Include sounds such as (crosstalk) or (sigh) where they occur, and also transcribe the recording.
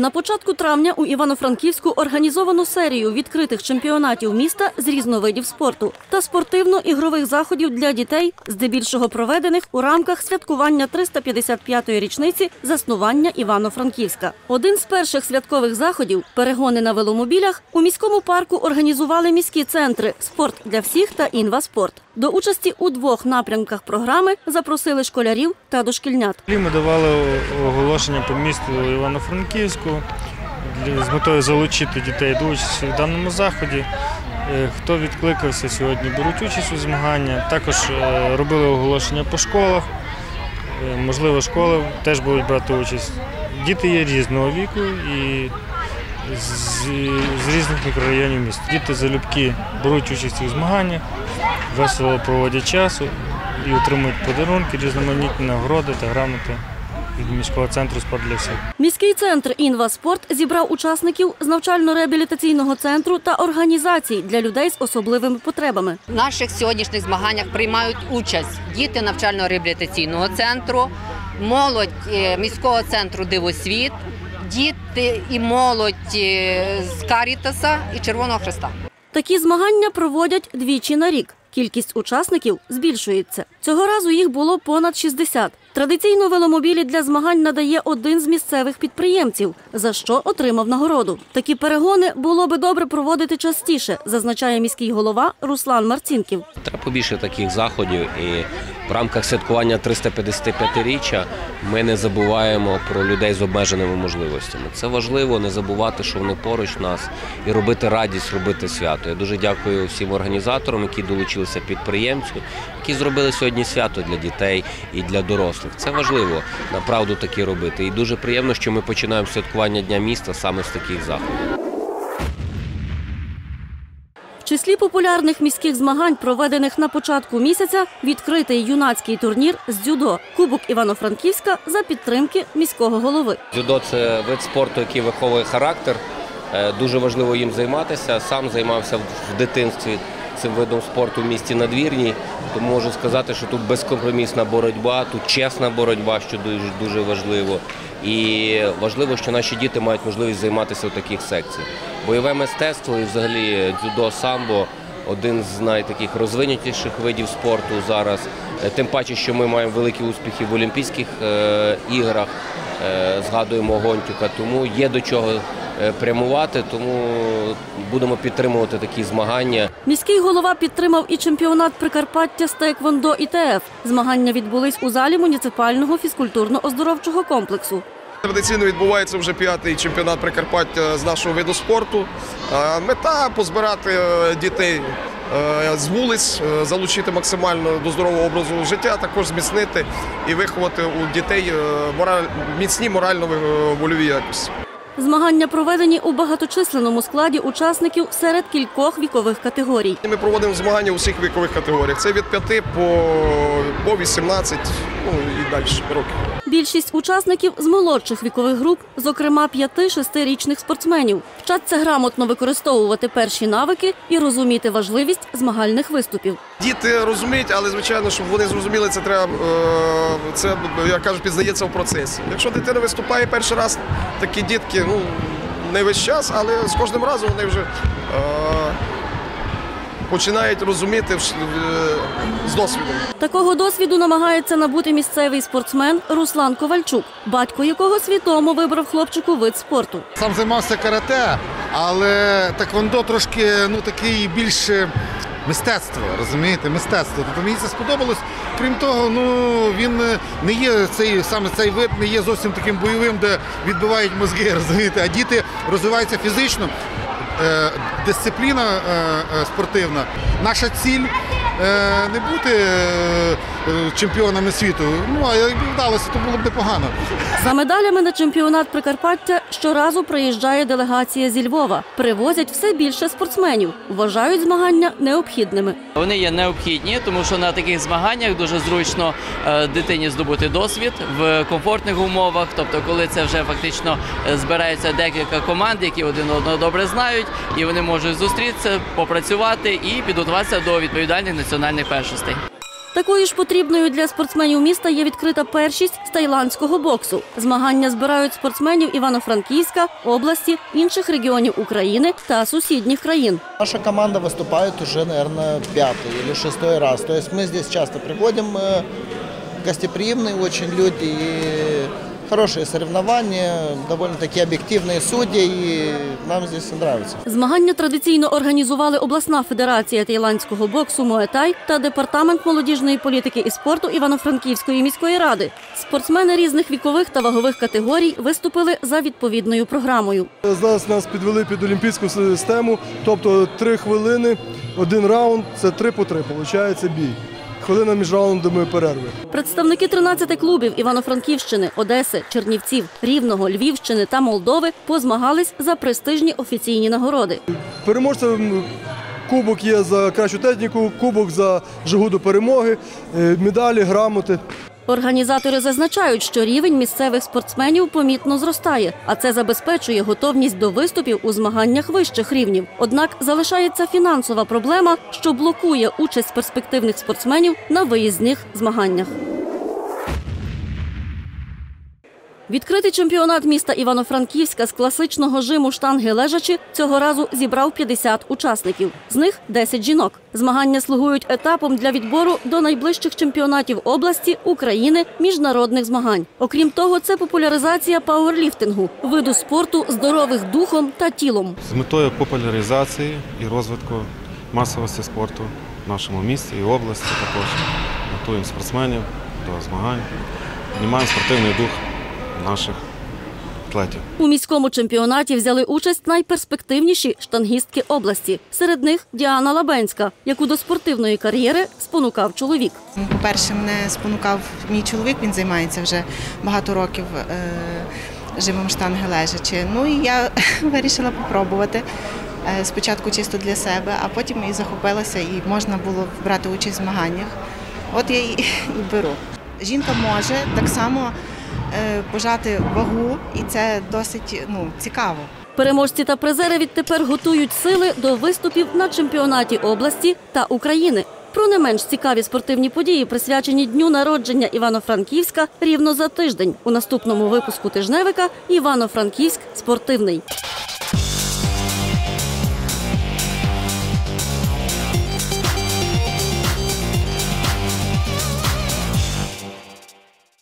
На початку травня у Івано-Франківську організовано серію відкритих чемпіонатів міста з різновидів спорту та спортивно-ігрових заходів для дітей, здебільшого проведених у рамках святкування 355-ї річниці заснування Івано-Франківська. Один з перших святкових заходів перегони на веломобілях у міському парку організували міські центри Спорт для всіх та Інваспорт. До участі у двох напрямках програми запросили школярів та дошкільнят. Ми давали оголошення по місту Івано-Франківську для- з метою залучити дітей до участі в даному заході. Е, Хто відкликався сьогодні, беруть участь у змаганнях. Також е, робили оголошення по школах. Е, Можливо, школи теж будуть брати участь. Діти є різного віку і з, з різних мікрорайонів міста. Діти залюбки беруть участь у змаганнях, весело проводять час і отримують подарунки, різноманітні нагороди та грамоти від міського центру спорт для всіх. Міський центр «Інваспорт» зібрав учасників з навчально-реабілітаційного центру та організацій для людей з особливими потребами. В наших сьогоднішніх змаганнях приймають участь діти навчально-реабілітаційного центру, молодь е, міського центру Дивосвіт, діти і молодь е, з Карітаса і Червоного Христа. Такі змагання проводять двічі на рік. Кількість учасників збільшується. Цього разу їх було понад 60. Традиційно веломобілі для змагань надає один з місцевих підприємців, за що отримав нагороду. Такі перегони було би добре проводити частіше, зазначає міський голова Руслан Марцінків. Треба побільше таких заходів, і в рамках святкування 355-річчя ми не забуваємо про людей з обмеженими можливостями. Це важливо не забувати, що вони поруч нас, і робити радість, робити свято. Я дуже дякую всім організаторам, які долучилися підприємцю, які зробили сьогодні свято для дітей і для дорослих. Це важливо направду таки робити. І дуже приємно, що ми починаємо святкування Дня міста саме з таких заходів. Числі популярних міських змагань, проведених на початку місяця, відкритий юнацький турнір з дзюдо Кубок Івано-Франківська за підтримки міського голови. Дзюдо це вид спорту, який виховує характер. Е, Дуже важливо їм займатися. Сам займався в дитинстві цим видом спорту в місті Надвірній. Тому можу сказати, що тут безкомпромісна боротьба, тут чесна боротьба, що дуже дуже важливо. І важливо, що наші діти мають можливість займатися в таких секціях. Бойове мистецтво і взагалі дзюдо самбо один з найтаких розвинутіших видів спорту зараз. Е, Тим паче, що ми маємо великі успіхи в Олімпійських е, іграх. Е, Згадуємо Гонтюка, тому є до чого прямувати, тому будемо підтримувати такі змагання. Міський голова підтримав і чемпіонат Прикарпаття з Тейквондо ІТФ. Змагання відбулись у залі муніципального фізкультурно-оздоровчого комплексу. Традиційно відбувається вже п'ятий чемпіонат Прикарпаття з нашого виду спорту. Е, Мета позбирати е, дітей е, з вулиць, е, залучити максимально до здорового образу життя, також зміцнити і виховати у дітей е, мораль, міцні морально-вольові якості. Змагання проведені у багаточисленному складі учасників серед кількох вікових категорій. Ми проводимо змагання у всіх вікових категоріях. Це від 5 по, по 18 ну, і далі років. Більшість учасників з молодших вікових груп, зокрема 5-6-річних спортсменів, вчаться грамотно використовувати перші навики і розуміти важливість змагальних виступів. Діти розуміють, але звичайно, щоб вони зрозуміли, це треба е, це я кажу, пізнається в процесі. Якщо дитина виступає перший раз, такі дітки, ну не весь час, але з кожним разом вони вже е, починають розуміти вш- е, з досвідом. Такого досвіду намагається набути місцевий спортсмен Руслан Ковальчук, батько якого свідомо вибрав хлопчику вид спорту. Сам займався карате, але таквондо трошки ну такий більше мистецтво, розумієте, мистецтво. Тобто мені це сподобалось. Крім того, ну він е, не є цей саме цей вид не є зовсім таким бойовим, де відбивають мозги, (laughs) розумієте, а діти розвиваються фізично. Е, Дисципліна е, е, спортивна. Наша ціль не бути чемпіонами світу. Ну а якби вдалося, то було б непогано. За медалями на чемпіонат Прикарпаття щоразу приїжджає делегація зі Львова. Привозять все більше спортсменів. Вважають змагання необхідними. Вони є необхідні, тому що на таких змаганнях дуже зручно е, дитині здобути досвід в комфортних умовах. Тобто, коли це вже фактично е, збираються декілька команд, які один одного добре знають, і вони можуть зустрітися, попрацювати і підготуватися до відповідальних національних першостей. Такою ж потрібною для спортсменів міста є відкрита першість з таїландського боксу. Змагання збирають спортсменів Івано-Франківська, області, інших регіонів України та сусідніх країн. Наша команда выступает уже, наверное, пятый или шестой раз. То есть мы здесь часто приходим, э, гостеприимные очень люди и хорошие соревнования, довольно-таки объективные судьи, и нам здесь нравится. Змагання традиційно організували обласна федерація таїландського боксу Муетай та департамент молодіжної політики і спорту Івано-Франківської міської ради. Спортсмени різних вікових та вагових категорій виступили за відповідною програмою. Зараз нас підвели під олімпійську систему, тобто три хвилини, один раунд це три по три, виходить бій. Хвилина між раундами перерви. Представники 13 клубів Івано-Франківщини, Одеси, Чернівців, Рівного, Львівщини та Молдови позмагались за престижні офіційні нагороди. Переможцем кубок є за кращу техніку, кубок за жагу до перемоги, е, медалі, грамоти. Організатори зазначають, що рівень місцевих спортсменів помітно зростає, а це забезпечує готовність до виступів у змаганнях вищих рівнів. Однак залишається фінансова проблема, що блокує участь перспективних спортсменів на виїзних змаганнях. Відкритий чемпіонат міста Івано-Франківська з класичного жиму штанги лежачі цього разу зібрав 50 учасників. З них 10 жінок. Змагання слугують етапом для відбору до найближчих чемпіонатів області, України, міжнародних змагань. Окрім того, це популяризація пауерліфтингу, виду спорту здорових духом та тілом. з метою популяризації і розвитку масовості спорту в нашому місті і області також. Готуємо спортсменів до змагань, піднімаємо спортивний дух наших атлетів. У міському чемпіонаті взяли участь найперспективніші штангістки області. Серед них Діана Лабенська, яку до спортивної кар'єри спонукав чоловік. По-перше, мене спонукав мій чоловік, він займається вже багато років е, жимом штанги лежачи. Ну і я (laughs) вирішила попробувати. Е, Спочатку чисто для себе, а потім і захопилася, і можна було брати участь в змаганнях. От я і, (laughs) і беру. Жінка може так само пожати вагу, і це досить ну, цікаво. Переможці та призери відтепер готують сили до виступів на чемпіонаті області та України. Про не менш цікаві спортивні події, присвячені дню народження Івано-Франківська, рівно за тиждень. У наступному випуску тижневика Івано-Франківськ спортивний.